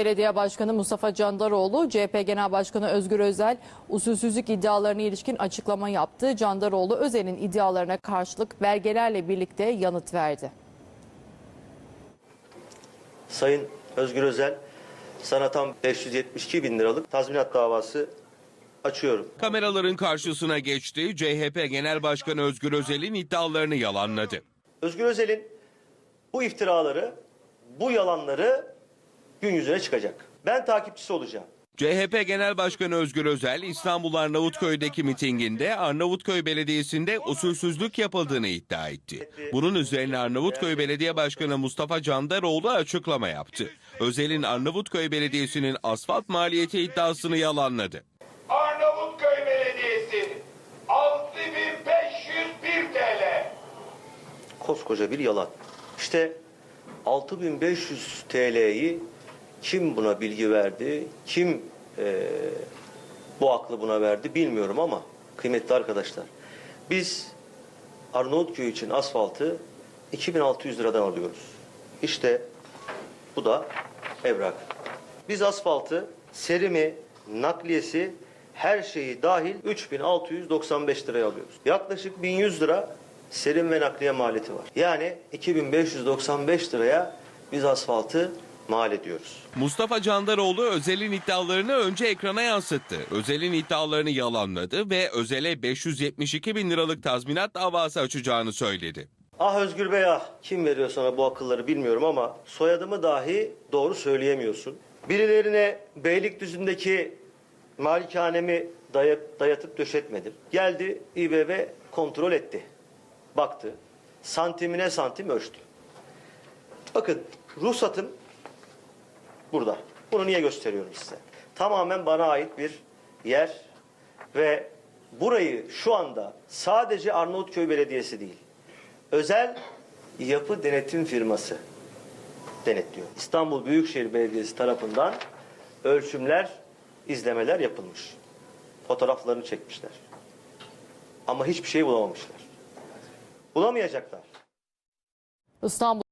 Belediye Başkanı Mustafa Candaroğlu, CHP Genel Başkanı Özgür Özel usulsüzlük iddialarına ilişkin açıklama yaptı. Candaroğlu Özel'in iddialarına karşılık belgelerle birlikte yanıt verdi. Sayın Özgür Özel sana tam 572 bin liralık tazminat davası açıyorum. Kameraların karşısına geçti, CHP Genel Başkanı Özgür Özel'in iddialarını yalanladı. Özgür Özel'in bu iftiraları, bu yalanları gün yüzüne çıkacak. Ben takipçisi olacağım. CHP Genel Başkanı Özgür Özel, İstanbul Arnavutköy'deki mitinginde Arnavutköy Belediyesi'nde usulsüzlük yapıldığını iddia etti. Bunun üzerine Arnavutköy Belediye Başkanı Mustafa Candaroğlu açıklama yaptı. Özel'in Arnavutköy Belediyesi'nin asfalt maliyeti iddiasını yalanladı. Arnavutköy Belediyesi 6501 TL. Koskoca bir yalan. İşte 6500 TL'yi kim buna bilgi verdi, kim eee, bu aklı buna verdi bilmiyorum ama kıymetli arkadaşlar biz Arnavutköy için asfaltı 2600 liradan alıyoruz. İşte bu da evrak. Biz asfaltı, serimi, nakliyesi her şeyi dahil 3695 liraya alıyoruz. Yaklaşık 1100 lira serim ve nakliye maliyeti var. Yani 2595 liraya biz asfaltı mal ediyoruz. Mustafa Candaroğlu Özel'in iddialarını önce ekrana yansıttı. Özel'in iddialarını yalanladı ve Özel'e 572 bin liralık tazminat davası açacağını söyledi. Ah Özgür Bey ah kim veriyor sana bu akılları bilmiyorum ama soyadımı dahi doğru söyleyemiyorsun. Birilerine Beylikdüzü'ndeki malikanemi dayat, dayatıp döşetmedim. Geldi İBB kontrol etti. Baktı. Santimine santim ölçtü. Bakın ruhsatım burada. Bunu niye gösteriyorum size? Tamamen bana ait bir yer ve burayı şu anda sadece Arnavutköy Belediyesi değil, özel yapı denetim firması denetliyor. İstanbul Büyükşehir Belediyesi tarafından ölçümler, izlemeler yapılmış. Fotoğraflarını çekmişler. Ama hiçbir şey bulamamışlar. Bulamayacaklar. İstanbul